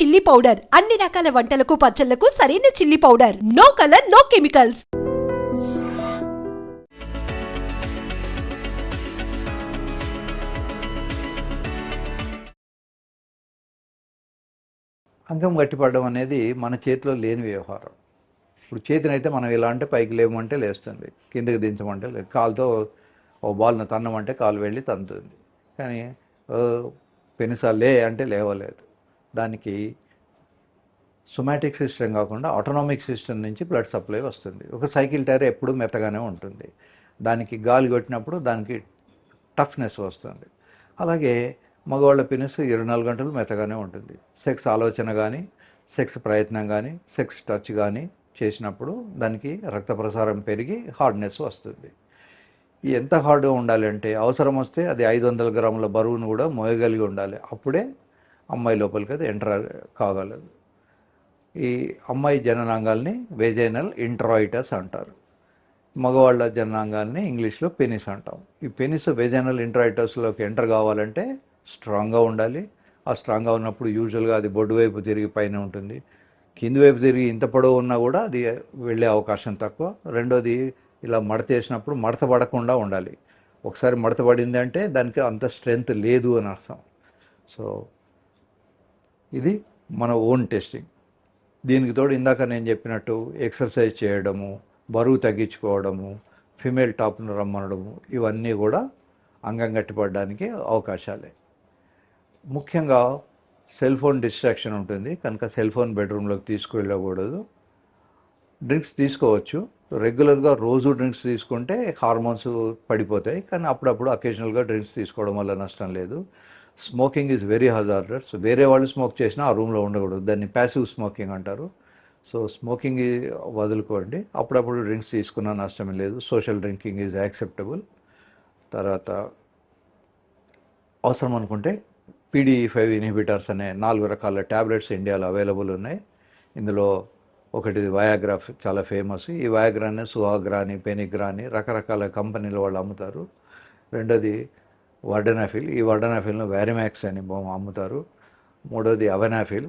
Chilli powder అన్ని రకాల వంటలకు పచ్చళ్ళకు సరైన chilli powder no colour no chemicals అంగం గట్టిపడడం అనేది మన చేతిలో లేని వ్యవహారం. ఇప్పుడు చేతినైతే మనం ఇలా అంటే పైకి లేవమంటే లేస్తుంది. కిందకి దించమంటే లేదు. కాలుతో ఓ బాల్ని తన్నమంటే కాలు వెళ్ళి తంతుంది కానీ ఓ, లే అంటే లేవలేదు. దానికి సొమాటిక్ సిస్టమ్ కాకుండా ఆటోనామిక్ సిస్టమ్ నుంచి బ్లడ్ సప్లై వస్తుంది. ఒక సైకిల్ టైర్ ఎప్పుడూ మెత్తగానే ఉంటుంది. దానికి గాలి కొట్టినప్పుడు దానికి టఫ్నెస్ వస్తుంది. అలాగే మగవాళ్ళ పినిస్ ఇరవై నాలుగు గంటలు మెత్తగానే ఉంటుంది. సెక్స్ ఆలోచన కానీ సెక్స్ ప్రయత్నం కానీ సెక్స్ టచ్ కానీ చేసినప్పుడు దానికి రక్త ప్రసారం పెరిగి హార్డ్నెస్ వస్తుంది. ఎంత హార్డ్గా ఉండాలి అంటే అవసరం వస్తే అది ఐదు వందల గ్రాముల బరువును కూడా మోయగలిగి ఉండాలి. అప్పుడే అమ్మాయి లోపలికి అది ఎంటర్ కాగలదు. ఈ అమ్మాయి జననాంగాల్ని వేజైనల్ ఇంట్రాయిటస్ అంటారు. మగవాళ్ళ జననాంగాల్ని ఇంగ్లీష్లో పెనిస్ అంటాం. ఈ పెనిస్ వేజైనల్ ఇంట్రాయిటస్లోకి ఎంటర్ కావాలంటే స్ట్రాంగ్గా ఉండాలి. ఆ స్ట్రాంగ్గా ఉన్నప్పుడు యూజువల్గా అది బొడ్డు వైపు తిరిగి పైన ఉంటుంది. కింది వైపు తిరిగి ఇంత పొడవు ఉన్నా కూడా అది వెళ్ళే అవకాశం తక్కువ. రెండోది ఇలా మడత వేసినప్పుడు మడత పడకుండా ఉండాలి. ఒకసారి మడత పడింది అంటే దానికి అంత స్ట్రెంగ్త్ లేదు అని అర్థం. సో ఇది మన ఓన్ టెస్టింగ్. దీనికి తోడు ఇందాక నేను చెప్పినట్టు ఎక్సర్సైజ్ చేయడము బరువు తగ్గించుకోవడము ఫిమేల్ టాప్ను రమ్మనడము ఇవన్నీ కూడా అంగం గట్టిపడడానికి అవకాశాలే. ముఖ్యంగా సెల్ ఫోన్ డిస్ట్రాక్షన్ ఉంటుంది. కనుక సెల్ ఫోన్ బెడ్రూమ్లోకి తీసుకువెళ్ళకూడదు. డ్రింక్స్ తీసుకోవచ్చు. రెగ్యులర్గా రోజు డ్రింక్స్ తీసుకుంటే హార్మోన్స్ పడిపోతాయి. కానీ అప్పుడప్పుడు అకేషనల్గా డ్రింక్స్ తీసుకోవడం వల్ల నష్టం లేదు. స్మోకింగ్ ఈజ్ వెరీ హజార్డర్స్ వేరే వాళ్ళు స్మోక్ చేసినా ఆ రూమ్లో ఉండకూడదు. దాన్ని ప్యాసివ్ స్మోకింగ్ అంటారు. సో స్మోకింగ్ వదులుకోండి. అప్పుడప్పుడు డ్రింక్స్ తీసుకున్నా నష్టం లేదు. సోషల్ డ్రింకింగ్ ఈజ్ యాక్సెప్టబుల్ తర్వాత అవసరం అనుకుంటే పీడీ ఫైవ్ ఇన్హిబిటర్స్ అనే నాలుగు రకాల ట్యాబ్లెట్స్ ఇండియాలో అవైలబుల్ ఉన్నాయి. ఇందులో ఒకటి వయాగ్రా చాలా ఫేమస్ ఈ వయాగ్రాని సుహాగ్రాని పెనిగ్రాని రకరకాల కంపెనీల వాళ్ళు అమ్ముతారు. రెండోది వర్డనాఫిల్ ఈ వర్డనాఫిల్ను వ్యారిమాక్స్ అని అమ్ముతారు. మూడోది అవెనాఫిల్.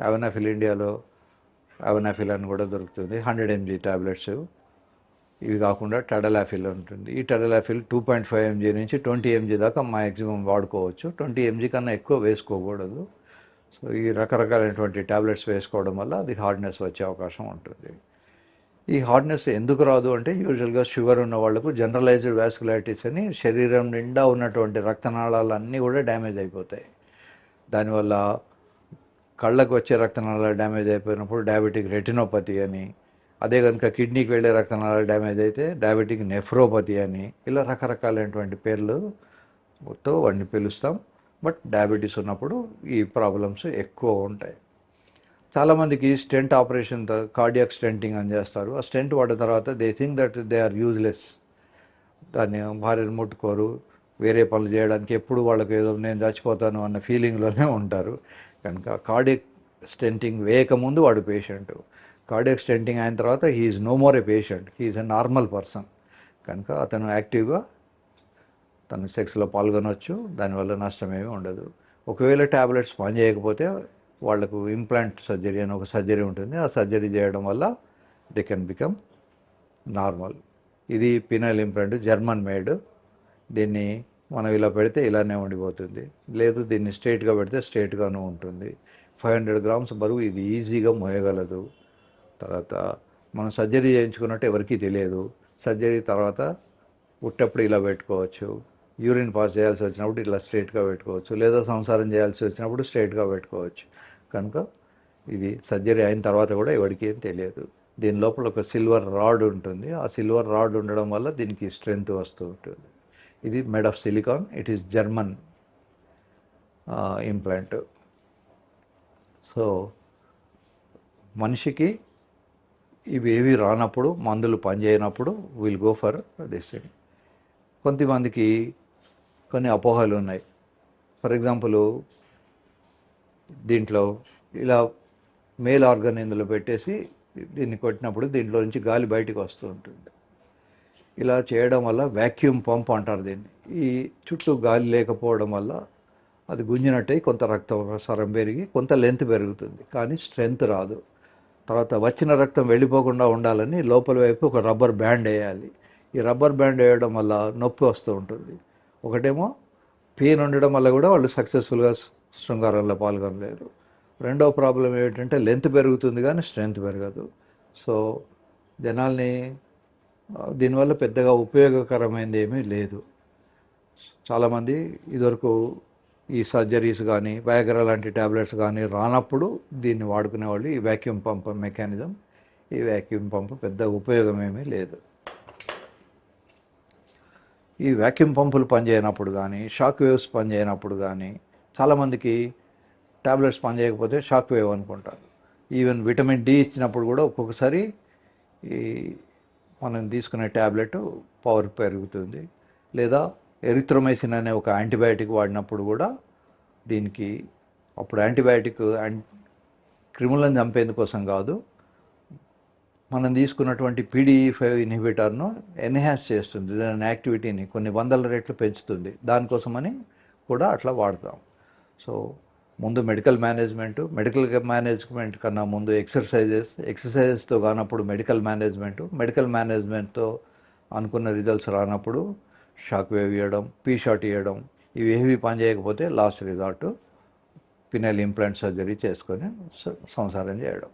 అవెనాఫిల్ ఇండియాలో అవెనాఫిల్ అని కూడా దొరుకుతుంది. హండ్రెడ్ ఎంజీ ట్యాబ్లెట్స్ ఇవి కాకుండా టడలాఫిల్ ఉంటుంది. ఈ tadalafil two point five mg నుంచి ట్వంటీ ఎంజీ దాకా మ్యాక్సిమం వాడుకోవచ్చు. ట్వంటీ ఎంజీ కన్నా ఎక్కువ వేసుకోకూడదు. సో ఈ రకరకాలైనటువంటి ట్యాబ్లెట్స్ వేసుకోవడం వల్ల అది హార్డ్నెస్ వచ్చే అవకాశం ఉంటుంది. ఈ హార్డ్నెస్ ఎందుకు రాదు అంటే యూజువల్గా షుగర్ ఉన్న వాళ్ళకు జనరలైజ్డ్ వ్యాస్కులైటిస్ అని శరీరం నిండా ఉన్నటువంటి రక్తనాళాలు అన్నీ కూడా డ్యామేజ్ అయిపోతాయి. దానివల్ల కళ్ళకు వచ్చే రక్తనాళాలు డ్యామేజ్ అయిపోయినప్పుడు డయాబెటిక్ రెటినోపతి అని అదే కనుక కిడ్నీకి వెళ్ళే రక్తనాళాలు డ్యామేజ్ అయితే డయాబెటిక్ నెఫ్రోపతి అని ఇలా రకరకాలైనటువంటి పేర్లుతో వాటిని పిలుస్తాం. బట్ డయాబెటీస్ ఉన్నప్పుడు ఈ ప్రాబ్లమ్స్ ఎక్కువ ఉంటాయి. చాలామందికి స్టెంట్ ఆపరేషన్ కార్డియాక్ స్టెంటింగ్ అని చేస్తారు. ఆ స్టెంట్ వాడిన తర్వాత they think that they are useless. దాన్ని భార్యను ముట్టుకోరు వేరే పనులు చేయడానికి ఎప్పుడు వాళ్ళకి ఏదో నేను చచ్చిపోతాను అన్న ఫీలింగ్లోనే ఉంటారు. కనుక కార్డియక్ స్టెంటింగ్ వేయకముందు వాడు పేషెంట్. కార్డియక్ స్టెంటింగ్ అయిన తర్వాత he's no more a patient he's a normal person. కనుక అతను యాక్టివ్గా తను సెక్స్లో పాల్గొనవచ్చు దానివల్ల నష్టమేమీ ఉండదు. ఒకవేళ ట్యాబ్లెట్స్ పని చేయకపోతే వాళ్ళకు ఇంప్లాంట్ సర్జరీ అని ఒక సర్జరీ ఉంటుంది. ఆ సర్జరీ చేయడం వల్ల దే కెన్ బికమ్ నార్మల్ ఇది పినల్ ఇంప్లాంట్ జర్మన్ మేడ్. దీన్ని మనం ఇలా పెడితే ఇలానే ఉండిపోతుంది. లేదు దీన్ని స్ట్రేట్గా పెడితే స్ట్రైట్గానే ఉంటుంది. ఫైవ్ హండ్రెడ్ గ్రామ్స్ బరువు ఇది ఈజీగా మోయగలదు. తర్వాత మనం సర్జరీ చేయించుకున్నట్టు ఎవరికీ తెలియదు. సర్జరీ తర్వాత ఉట్టప్పుడు ఇలా పెట్టుకోవచ్చు. యూరిన్ పాస్ చేయాల్సి వచ్చినప్పుడు ఇలా స్ట్రేట్గా పెట్టుకోవచ్చు. లేదా సంసారం చేయాల్సి వచ్చినప్పుడు స్ట్రైట్గా పెట్టుకోవచ్చు. కనుక ఇది సర్జరీ అయిన తర్వాత కూడా ఎవరికి ఏం తెలియదు. దీని లోపల ఒక సిల్వర్ రాడ్ ఉంటుంది. ఆ సిల్వర్ రాడ్ ఉండడం వల్ల దీనికి స్ట్రెంగ్త్ వస్తూ ఉంటుంది. ఇది made of silicone. It is German implant. So మనిషికి ఇవి ఏవి రానప్పుడు మందులు పనిచేయనప్పుడు will go for this thing కొంతమందికి కొన్ని అపోహలు ఉన్నాయి. ఫర్ ఎగ్జాంపుల్ దీంట్లో ఇలా మేల్ ఆర్గన్ ఇందులో పెట్టేసి దీన్ని కొట్టినప్పుడు దీంట్లో నుంచి గాలి బయటకు వస్తూ ఉంటుంది. ఇలా చేయడం వల్ల వ్యాక్యూమ్ పంప్ అంటారు దీన్ని. ఈ చుట్టూ గాలి లేకపోవడం వల్ల అది గుంజినట్టే కొంత రక్త ప్రసారం పెరిగి కొంత లెంత్ పెరుగుతుంది. కానీ స్ట్రెంగ్త్ రాదు. తర్వాత వచ్చిన రక్తం వెళ్ళిపోకుండా ఉండాలని లోపల వైపు ఒక రబ్బర్ బ్యాండ్ వేయాలి. ఈ రబ్బర్ బ్యాండ్ వేయడం వల్ల నొప్పి వస్తూ ఉంటుంది. ఒకటేమో పెయిన్ ఉండడం వల్ల కూడా వాళ్ళు సక్సెస్ఫుల్గా శృంగారంలో పాల్గొనలేరు. రెండో ప్రాబ్లం ఏమిటంటే లెంత్ పెరుగుతుంది కానీ స్ట్రెంగ్త్ పెరగదు. సో జనాల్ని దీనివల్ల పెద్దగా ఉపయోగకరమైనది ఏమీ లేదు. చాలామంది ఇదివరకు ఈ సర్జరీస్ కానీ వయాగ్రా లాంటి ట్యాబ్లెట్స్ కానీ రానప్పుడు దీన్ని వాడుకునేవాళ్ళు ఈ వ్యాక్యూమ్ పంప్ మెకానిజం ఈ వ్యాక్యూమ్ పంప్ పెద్ద ఉపయోగం ఏమీ లేదు. ఈ వ్యాక్యూమ్ పంపులు పనిచేయనప్పుడు కానీ షాక్ వేవ్స్ పనిచేయనప్పుడు కానీ చాలామందికి ట్యాబ్లెట్స్ పనిచేయకపోతే షాక్ వేవ్ అనుకుంటారు. ఈవెన్ విటమిన్ డి ఇచ్చినప్పుడు కూడా ఒక్కొక్కసారి ఈ మనం తీసుకునే ట్యాబ్లెట్ పవర్ పెరుగుతుంది. లేదా ఎరిథ్రోమైసిన్ అనే ఒక యాంటీబయాటిక్ వాడినప్పుడు కూడా దీనికి అప్పుడు యాంటీబయాటిక్ క్రిములను చంపేందుకోసం కాదు. మనం తీసుకున్నటువంటి పీడీ ఫైవ్ ఇన్హిబిటర్ను ఎన్హాన్స్ చేస్తుంది. దాని యాక్టివిటీని కొన్ని వందల రెట్లు పెంచుతుంది. దానికోసమని కూడా అట్లా వాడతాం. సో ముందు మెడికల్ మేనేజ్మెంట్ మెడికల్ మేనేజ్మెంట్ కన్నా ముందు ఎక్సర్సైజెస్ ఎక్సర్సైజెస్తో కానప్పుడు మెడికల్ మేనేజ్మెంట్ మెడికల్ మేనేజ్మెంట్తో అనుకున్న రిజల్ట్స్ రానప్పుడు షాక్ వేవ్ ఇవ్వడం పీ షాట్ ఇవ్వడం ఇవి ఏవి పని చేయకపోతే last resort penile implant surgery చేసుకొని సంసారం చేయడం.